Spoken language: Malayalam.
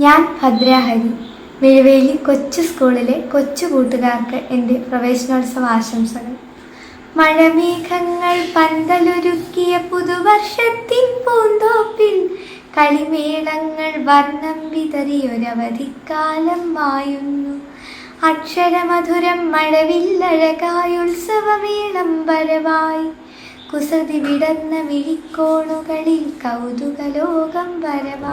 ഞാൻ ഭദ്രാഹരി മിഴുവേലി കൊച്ചു സ്കൂളിലെ കൊച്ചു കൂട്ടുകാർക്ക് എന്റെ പ്രവേശനോത്സവ ആശംസകൾ. മഴമേഘങ്ങൾ പന്തലൊരുക്കിയ പുതുവർഷത്തിൻ പൂന്തോപ്പിൽ കളിമേളങ്ങൾ വർണം വിതറിയൊരവധിക്കാലം മായുന്നു. അക്ഷരമധുരം മഴവില്ലഴകായുത്സവമേളം വരവായി. കുസൃതി വിടർന്ന വിഴിക്കോണുകളിൽ കൗതുക ലോകം വരവാ